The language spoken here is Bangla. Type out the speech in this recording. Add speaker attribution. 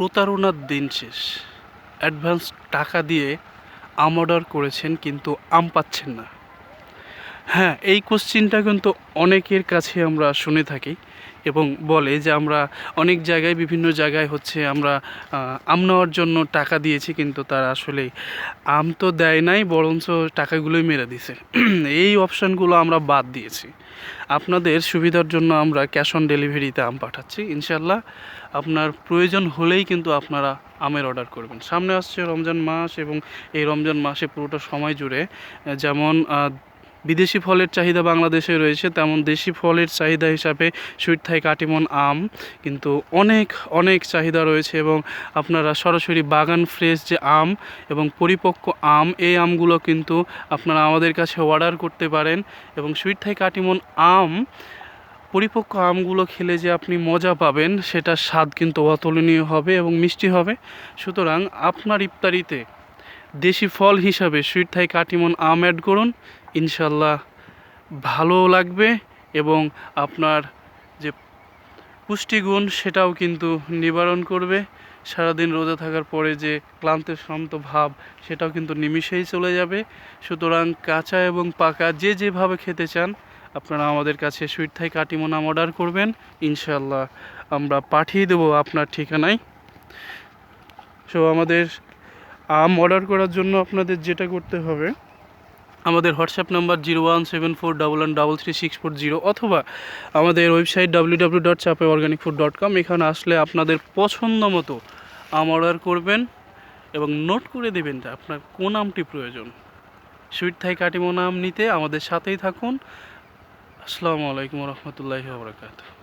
Speaker 1: প্রতারণার দিন শেষ। অ্যাডভান্স টাকা দিয়ে আম অর্ডার করেছেন কিন্তু আম পাচ্ছেন না। হ্যাঁ এই কোশ্চিনটা কিন্তু অনেকের কাছে আমরা শুনে থাকি এবং বলে যে আমরা অনেক জায়গায়, বিভিন্ন জায়গায় হচ্ছে আমরা আম নেওয়ার জন্য টাকা দিয়েছি কিন্তু তারা আসলে আম তো দেয় নাই, বরঞ্চ টাকাগুলোই মেরে দিছে এই অপশানগুলো আমরা বাদ দিয়েছি। আপনাদের সুবিধার জন্য আমরা ক্যাশ অন ডেলিভারিতে আম পাঠাচ্ছি ইনশাল্লাহ আপনার প্রয়োজন হলেই কিন্তু আপনারা আমের অর্ডার করবেন। সামনে আসছে রমজান মাস এবং এই রমজান মাসে পুরোটা সময় জুড়ে, যেমন বিদেশি ফলের চাহিদা বাংলাদেশে রয়েছে, তেমন দেশি ফলের চাহিদা হিসাবে সুইট থাই কাটিমন আম, কিন্তু অনেক অনেক চাহিদা রয়েছে এবং আপনারা সরাসরি বাগান ফ্রেশ যে আম এবং পরিপক্ক আম, এই আমগুলো কিন্তু আপনারা আমাদের কাছে অর্ডার করতে পারেন এবং সুইট থাই কাটিমন আম, পরিপক্ক আমগুলো খেলে যে আপনি মজা পাবেন, সেটার স্বাদ কিন্তু অতুলনীয় হবে এবং মিষ্টি হবে। সুতরাং আপনার ইফতারিতে দেশি ফল হিসাবে সুইট থাই কাটিমন আম অ্যাড করুন। ইনশাল্লাহ ভালো লাগবে এবং আপনার যে পুষ্টিগুণ সেটাও কিন্তু নিবারণ করবে। সারাদিন রোজা থাকার পরে যে ক্লান্ত, শান্ত ভাব সেটাও কিন্তু নিমিষেই চলে যাবে। সুতরাং কাঁচা এবং পাকা যে যেভাবে খেতে চান, আপনারা আমাদের কাছে সুইট থাই কাটিমন আম অর্ডার করবেন। ইনশাল্লাহ আমরা পাঠিয়ে দেবো আপনার ঠিকানায়। সো আমাদের আম অর্ডার করার জন্য আপনাদের যেটা করতে হবে, আমাদের WhatsApp number zero one seven four double one double three six four zero অথবা আমাদের ওয়েবসাইট ডাব্লিউ ডাব্লিউ ডট চাপে অর্গানিক ফুড ডট কম এখানে আসলে আপনাদের পছন্দ মতো আম অর্ডার করবেন এবং নোট করে দেবেন যে আপনার কোন আমটি প্রয়োজন। সুইট থাই কাটিমোনা আম নিতে আমাদের সাথেই থাকুন। আসসালামু আলাইকুম রহমতুল্লাহি ওবরাকাতুহ